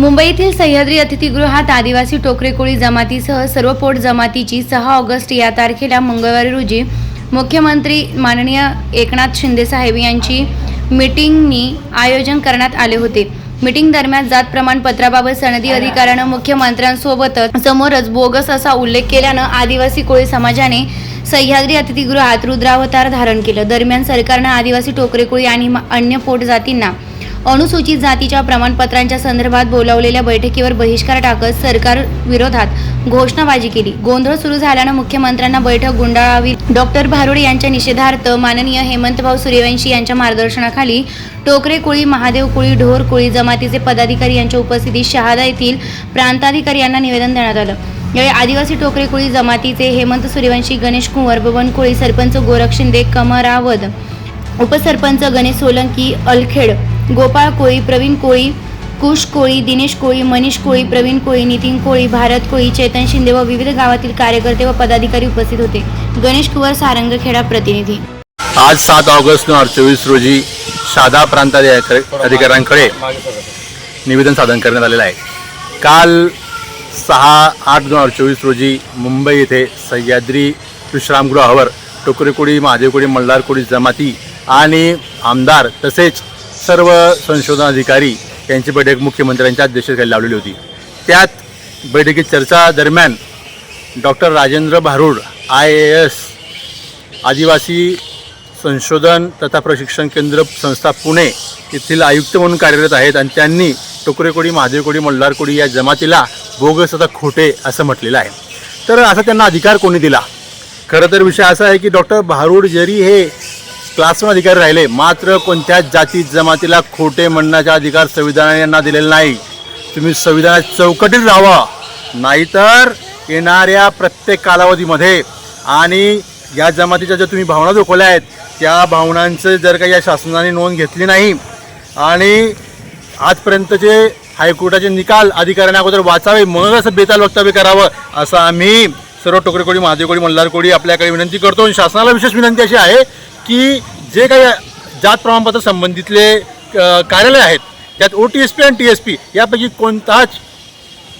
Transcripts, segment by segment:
मुंबईतील सह्याद्री अतिथीगृहात आदिवासी टोकरेकोळी जमातीसह सर्व पोट जमातीची सहा ऑगस्ट या तारखेला मंगळवारी रोजी मुख्यमंत्री माननीय एकनाथ शिंदेसाहेब यांची मिटिंगनी आयोजन करण्यात आले होते. मीटिंग दरम्यान जात प्रमाणपत्राबाबत सनदी अधिकाऱ्यानं मुख्यमंत्र्यांसोबतच समोरच बोगस असा उल्लेख केल्यानं आदिवासी कोळी समाजाने सह्याद्री अतिथीगृहात रुद्रावतार धारण केलं. दरम्यान सरकारनं आदिवासी टोकरे कोळी आणि अन्य पोट जातींना अनुसूचित जातीच्या प्रमाणपत्रांच्या संदर्भात बोलावलेल्या बैठकीवर बहिष्कार टाकत सरकार विरोधात घोषणाबाजी केली. गोंधळ सुरू झाल्यानं मुख्यमंत्र्यांना बैठक गुंडाळावी. डॉक्टर भारुडे यांच्या निषेधार्थ माननीय हेमंतभाऊ सूर्यवंशी यांच्या मार्गदर्शनाखाली टोकरे कुळी महादेव कुळी ढोर कुळी जमातीचे पदाधिकारी यांच्या उपस्थितीत शहादा येथील प्रांताधिकारी यांना निवेदन देण्यात आलं. यावेळी आदिवासी टोकरे कुळी जमातीचे हेमंत सूर्यवंशी गणेश कुंवर बबन कोळी सरपंच गोरख शिंदे कमरावद उपसरपंच गणेश सोलंकी अलखेड गोपाळ कोळी प्रवीण कोळी कुश कोळी दिनेश कोळी मनीष कोळी प्रवीण कोळी नितीन कोळी भारत कोळी चेतन शिंदे व विविध गावातील कार्यकर्ते व पदाधिकारी उपस्थित होते. गणेश कुवर सारंगखेडा प्रतिनिधी. आज सात ऑगस्ट दोन हजार चोवीस रोजी शादा प्रांत अधिकाऱ्यांकडे निवेदन सादर करण्यात आलेलं आहे. काल सहा आठ दोन हजार चोवीस रोजी मुंबई येथे सह्याद्री विश्रामगृहावर टोकरेकोडी महादेवकोडी मल्हारकोडी जमाती आणि आमदार तसेच सर्व संशोधन अधिकारी यांची बैठक मुख्यमंत्र्यांच्या अध्यक्षतेखाली लावलेली होती. त्यात बैठकीत चर्चा दरम्यान doctor Rajendra Bharud I A S आदिवासी संशोधन तथा प्रशिक्षण केंद्र संस्था पुणे येथील आयुक्त म्हणून कार्यरत आहेत आणि त्यांनी टोकरेकोडी महादेवकोडी मल्हारकोडी या जमातीला बोगस तथा खोटे असं म्हटलेलं आहे. तर असा त्यांना अधिकार कोणी दिला? खरं तर विषय असा आहे की डॉक्टर भारूड जरी हे क्लासमध्ये अधिकार राहिले. मात्र कोणत्याच जाती जमातीला खोटे म्हणण्याचा अधिकार संविधानाने यांना दिलेला नाही. तुम्ही संविधानात चौकटीत राहावा. नाहीतर येणाऱ्या प्रत्येक कालावधीमध्ये आणि या जमातीच्या ज्या तुम्ही भावना दुखवल्या आहेत त्या भावनांचं जर का या शासनाने नोंद घेतली नाही आणि आजपर्यंतचे हायकोर्टाचे निकाल अधिकाऱ्यांना अगोदर वाचावे मग असं बेताल वक्तव्य करावं असं आम्ही सर्व टोकरेकोडी महादेवकोडी मल्हारकोडी आपल्याकडे विनंती करतो आणि शासनाला विशेष विनंती अशी आहे की जे काही जात प्रमाणपत्र संबंधितले कार्यालय आहेत त्यात ओ टी एस पी आणि टी एस पी यापैकी कोणताच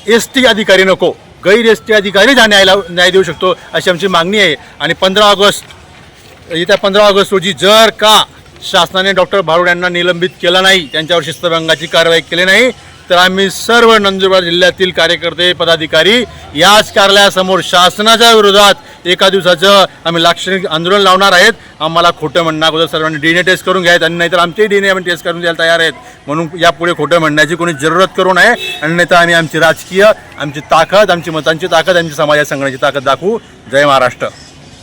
एस टी अधिकारी नको. गैर एस टी अधिकारी हा न्यायला न्याय देऊ शकतो अशी आमची मागणी आहे. आणि पंधरा ऑगस्ट येत्या पंधरा ऑगस्ट रोजी जर का शासनाने डॉक्टर भारूड यांना निलंबित केलं नाही त्यांच्यावर शिस्तभंगाची कारवाई केली नाही तर आम्ही सर्व नंदुरबार जिल्ह्यातील कार्यकर्ते पदाधिकारी याच कार्यालयासमोर शासनाच्या विरोधात एका दिवसाचं आम्ही लाक्षणिक आंदोलन लावणार आहेत. आम्हाला खोटं म्हणणं अगोदर सर्वांनी डी एन ए टेस्ट करून घ्यायत आणि नाहीतर आमचेही डी एन ए आम्ही टेस्ट करून द्यायला तयार आहेत. म्हणून यापुढे खोटं म्हणण्याची कोणी जरूरत करू नये आणि नाहीतर आम्ही आमची राजकीय आमची ताकद आमची मतांची ताकद आमची समाजात सांगण्याची ताकद दाखवू. जय महाराष्ट्र.